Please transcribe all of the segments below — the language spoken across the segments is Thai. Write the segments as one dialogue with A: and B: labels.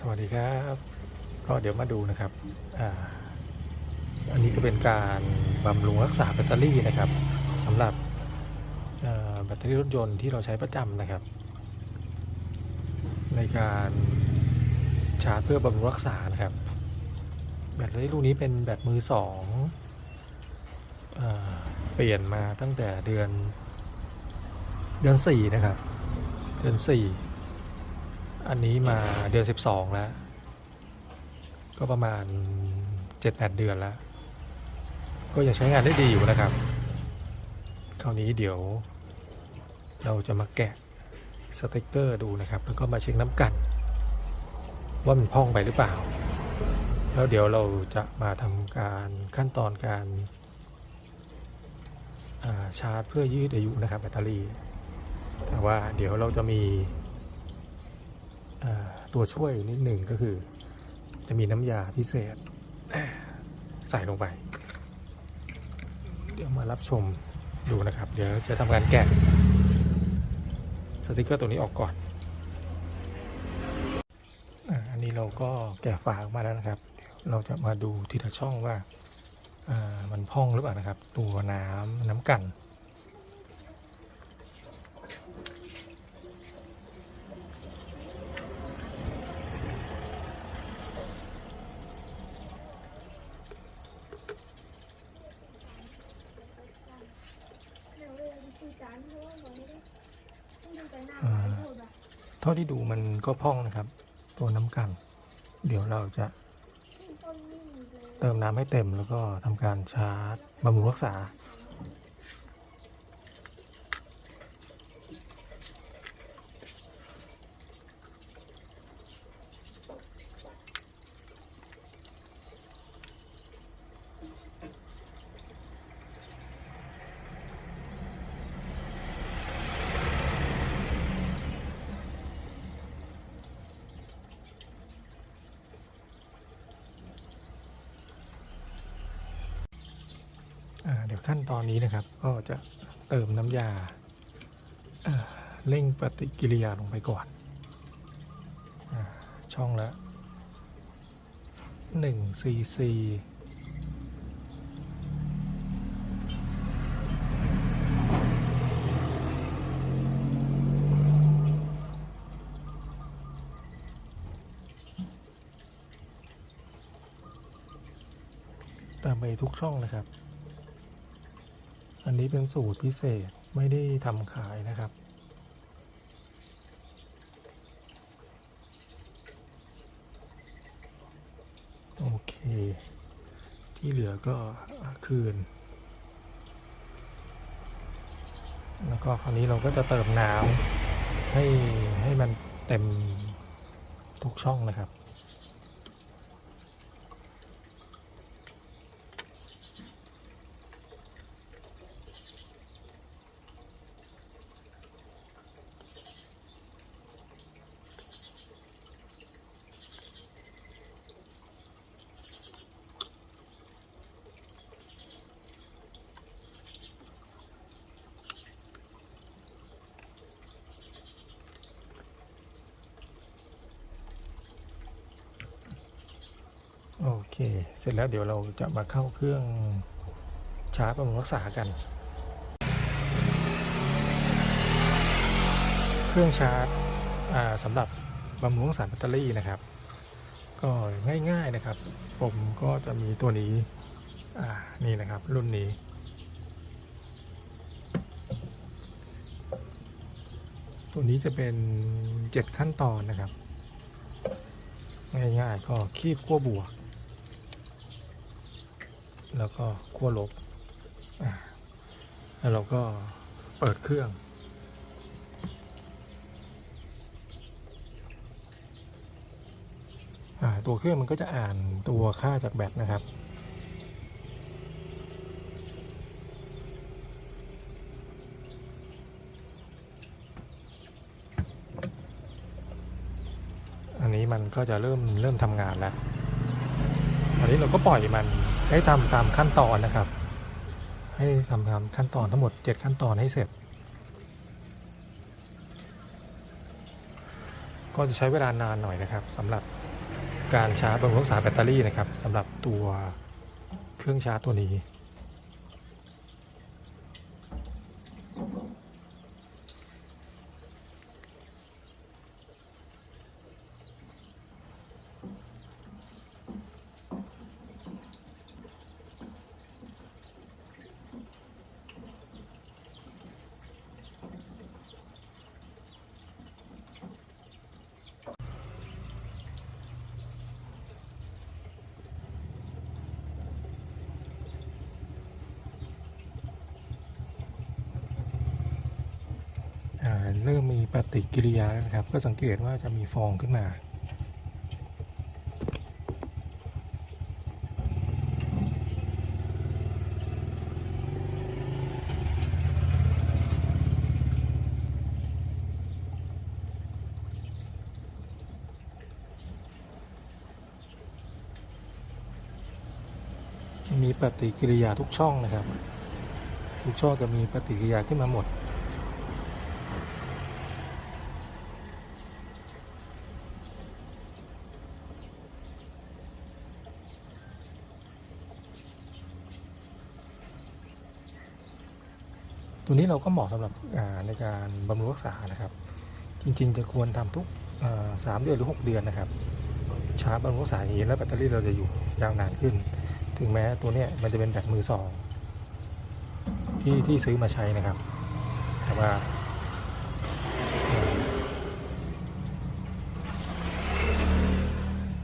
A: สวัสดีครับก็เดี๋ยวมาดูนะครับอาอันนี้จะเป็นการบำรุงรักษาแบตเตอรี่นะครับสำหรับแบตเตอรี่รถยนต์ที่เราใช้ประจำนะครับ ในการชาร์จเพื่อบำรุงรักษานะครับ แบตเตอรี่ลูกนี้เป็นแบตมือสองอเปลี่ยนมาตั้งแต่เดือนเดือนสี่นะครับ เดือนสี่ อันนี้มาเดือน 12 แล้ว ก็ประมาณ 7-8 เดือนแล้ว ก็ยังใช้งานได้ดีอยู่นะครับ คราวนี้เดี๋ยว เราจะมาแกะสติกเกอร์ดูนะครับ แล้วก็มาเช็คน้ำกัน ว่ามันพองไปหรือเปล่า แล้วเดี๋ยวเราจะมาทำการขั้นตอนการาชาร์จเพื่อยืดอายุนะครับแบตเตอรี่ แต่ว่าเดี๋ยวเราจะมี ตัวช่วยนิดหนึ่งก็คือ จะมีน้ำยาพิเศษ ใส่ลงไป เดี๋ยวมารับชมดูนะครับ เดี๋ยวจะทำการแกะสติกเกอร์ตัวนี้ออกก่อน อันนี้เราก็แกะฝาออกมาแล้วนะครับ เราจะมาดูทีละช่องว่าอ่ามันพองหรือเปล่านะครับ ตัวน้ำน้ำกัน
B: อ่า
A: เท่าที่ดูมันก็พองนะครับ ตัวน้ำกัน เดี๋ยวเราจะเติมน้ำให้เต็มแล้วก็ทำการชาร์จบำรุงรักษา เดี๋ยวขั้นตอนนี้นะครับ ก็จะเติมน้ำยาเร่งปฏิกิริยาลงไปก่อนอช่องละ1ซีซีเติมไปทุกช่องนะครับ อันนี้เป็นสูตรพิเศษไม่ได้ทำขายนะครับ โอเค ที่เหลือก็คืน แล้วก็คราวนี้เราก็จะเติมน้ำให้ให้มันเต็มทุกช่องนะครับ ค เสร็จแล้วเดี๋ยวเราจะมาเข้าเครื่องชาร์จบำรุงรักษากัน เครื่องชาร์จสำหรับบำรุงรักษาแบตเตอรี่นะครับ ก็ง่ายๆนะครับ ผมก็จะมีตัวนี้นี่นะครับรุ่นนี้ตัวนี้จะเป็น 7 ขั้นตอนนะครับ ง่ายๆก็คีบขั้วบวก แล้วก็ขั้วลบแล้วเราก็เปิดเครื่องอตัวเครื่องมันก็จะอ่านตัวค่าจากแบตนะครับอันนี้มันก็จะเริ่มเริ่มทำงานแล้วอันนี้เราก็ปล่อยมัน ให้ทำตามขั้นตอนนะครับ ให้ทำตามขั้นตอนทั้งหมด 7 ขั้นตอนให้เสร็จ ก็จะใช้เวลานานหน่อยนะครับสำหรับการชาร์จบำรุงรักษาแบตเตอรี่นะครับสำหรับตัวเครื่องชาร์จตัวนี้ เริ่มมีปฏิกิริยาแล้วนะครับ ก็สังเกตว่าจะมีฟองขึ้นมา มีปฏิกิริยาทุกช่องนะครับ ทุกช่องจะมีปฏิกิริยาขึ้นมาหมด ตัวนี้เราก็เหมาะสำหรับในการบำรุงรักษานะครับ จริงๆ จะควรทำทุกสามเดือนหรือ 6 เดือนนะครับชาร์จบำรุงรักษาอย่างนี้แล้วแบตเตอรี่เราจะอยู่ยาวนานขึ้น ถึงแม้ตัวเนี้ยมันจะเป็นแบตมือสองที่ที่ซื้อมาใช้นะครับแต่ว่า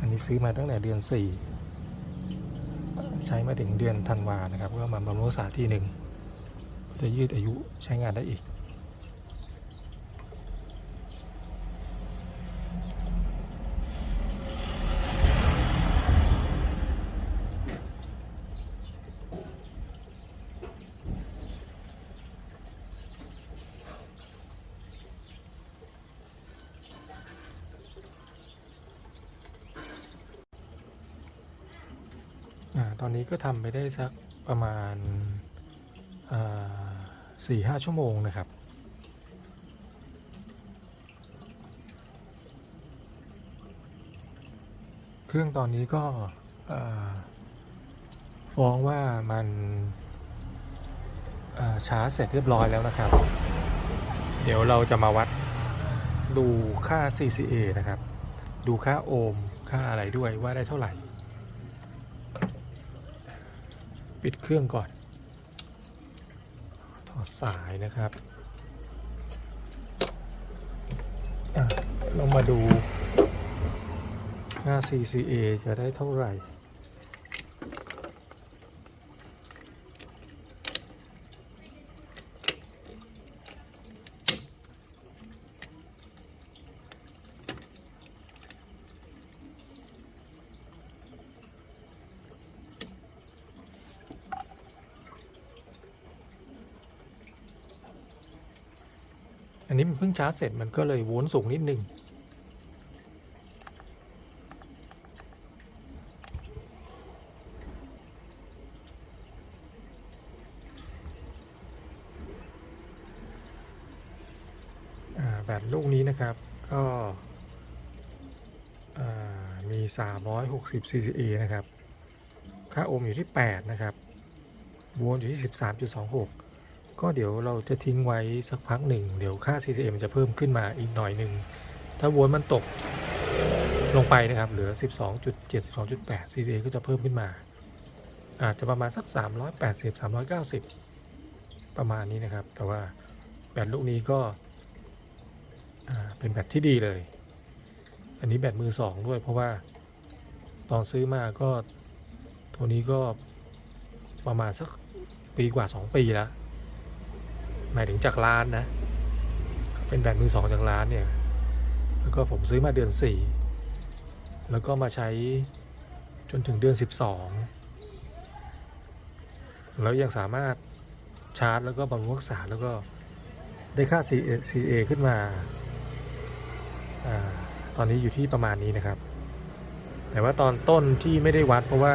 A: อันนี้ซื้อมาตั้งแต่เดือน 4 ใช้มาถึงเดือนธันวานะครับก็มาบำรุงรักษาที่หนึ่ง จะยืดอายุใช้งานได้อีกอตอนนี้ก็ทำไปได้สักประมาณ สี่ห้าชั่วโมงนะครับ เครื่องตอนนี้ก็ฟ้องว่ามันอ่าชาร์จเสร็จเรียบร้อยแล้วนะครับ เดี๋ยวเราจะมาวัดดูค่า CCA นะครับ ดูค่าโอห์มค่าอะไรด้วยว่าได้เท่าไหร่ ปิดเครื่องก่อน อดสายนะครับอะเรามาดูหน้า CCA จะได้เท่าไหร่ อันนี้มันเพิ่งชาร์จเสร็จมันก็เลยโวลต์สูงนิดนึงอ่าแบตลูกนี้นะครับก็อ่ามี 360 CCA นะครับ ค่าโอห์มอยู่ที่ 8 นะครับวลต์อยู่ที่ 13.26 ก็เดี๋ยวเราจะทิ้งไว้สักพักหนึ่ง เดี๋ยวค่า CCM มันจะเพิ่มขึ้นมาอีกหน่อยหนึ่ง ถ้าวลมันตกลงไปนะครับ เหลือ 12.7 12.8 CCA ก็จะเพิ่มขึ้นมา อาจจะประมาณสัก 380 390 ประมาณนี้นะครับ แต่ว่าแบตลูกนี้ก็เป็นแบตที่ดีเลย อันนี้แบตมือสองด้วย เพราะว่าตอนซื้อมาก็ตัวนี้ก็ประมาณสักปีกว่า 2 ปีแล้ว หมายถึงจากร้านนะเป็นแบรนด์มือสองจากร้านเนี่ยแล้วก็ผมซื้อมาเดือน 4 แล้วก็มาใช้จนถึงเดือน 12 แล้วยังสามารถชาร์จแล้วก็บำรุงรักษาแล้วก็ได้ค่า CA CA ขึ้นมาอาตอนนี้อยู่ที่ประมาณนี้นะครับ แต่ว่าตอนต้นที่ไม่ได้วัดเพราะว่า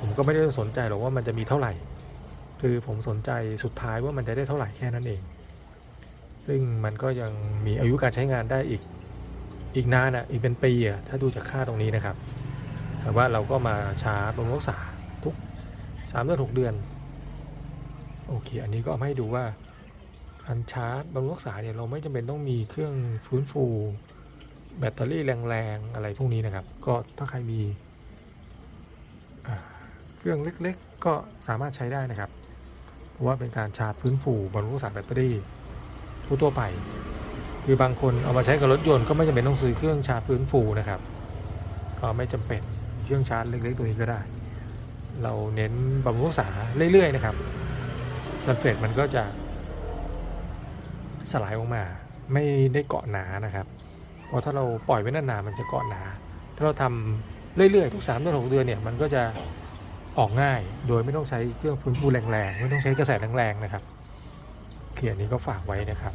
A: ผมก็ไม่ได้สนใจหรอกว่ามันจะมีเท่าไหร่ คือผมสนใจสุดท้ายว่ามันจะได้เท่าไหร่แค่นั้นเอง ซึ่งมันก็ยังมีอายุการใช้งานได้อีกอีกนานอะอีกเป็นปีอะถ้าดูจากค่าตรงนี้นะครับแต่ว่าเราก็มาชาร์จบำรุงรักษาทุกสามเดือนหกเดือนโอเค อันนี้ก็เอามาให้ดูว่าการชาร์จบำรุงรักษาเนี่ยเราไม่จำเป็นต้องมีเครื่องฟื้นฟู แบตเตอรี่แรงๆอะไรพวกนี้นะครับ ก็ถ้าใครมีเครื่องเล็กๆ ก็สามารถใช้ได้นะครับ เพราะว่าเป็นการชาร์จฟื้นฟูบำรุงรักษาแบตเตอรี่ทั่วๆไป คือบางคนเอามาใช้กับรถยนต์ก็ไม่จำเป็นต้องซื้อเครื่องชาร์จฟื้นฟูนะครับ ก็ไม่จำเป็นเครื่องชาร์จเล็กๆตัวนี้ก็ได้ เราเน้นบำรุงรักษาเรื่อยๆนะครับซัลเฟตมันก็จะ สลายออกมา ไม่ได้เกาะหนานะครับเพราะถ้าเราปล่อยไว้นานๆมันจะเกาะหนา ถ้าเราทำเรื่อยๆทุก3เดือน6เดือนเนี่ยมันก็จะ ออกง่าย โดยไม่ต้องใช้เครื่องฟื้นฟูแรงๆ ไม่ต้องใช้กระแสแรงๆนะครับเขียนนี้ก็ฝากไว้นะครับ